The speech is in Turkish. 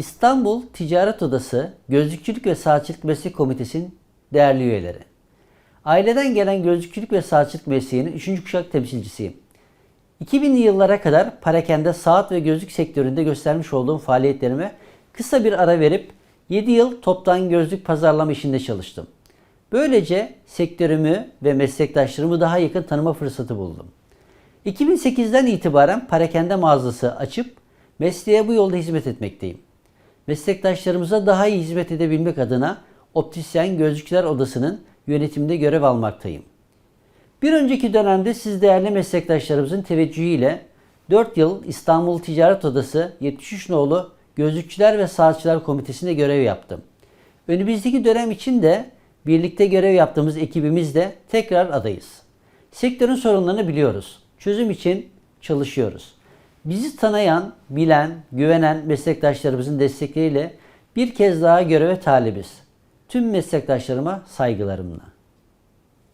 İstanbul Ticaret Odası Gözlükçülük ve Saatçılık Meslek Komitesi'nin değerli üyeleri. Aileden gelen gözlükçülük ve saatçılık mesleğinin 3. kuşak temsilcisiyim. 2000'li yıllara kadar parakende saat ve gözlük sektöründe göstermiş olduğum faaliyetlerime kısa bir ara verip 7 yıl toptan gözlük pazarlama işinde çalıştım. Böylece sektörümü ve meslektaşlarımı daha yakın tanıma fırsatı buldum. 2008'den itibaren parakende mağazası açıp mesleğe bu yolda hizmet etmekteyim. Meslektaşlarımıza daha iyi hizmet edebilmek adına Optisyen Gözlükçüler Odası'nın yönetiminde görev almaktayım. Bir önceki dönemde siz değerli meslektaşlarımızın teveccühüyle 4 yıl İstanbul Ticaret Odası 73 nolu Gözlükçüler ve Saatçılar Komitesi'nde görev yaptım. Önümüzdeki dönem için de birlikte görev yaptığımız ekibimizle tekrar adayız. Sektörün sorunlarını biliyoruz. Çözüm için çalışıyoruz. Bizi tanıyan, bilen, güvenen meslektaşlarımızın destekleriyle bir kez daha göreve talibiz. Tüm meslektaşlarıma saygılarımla.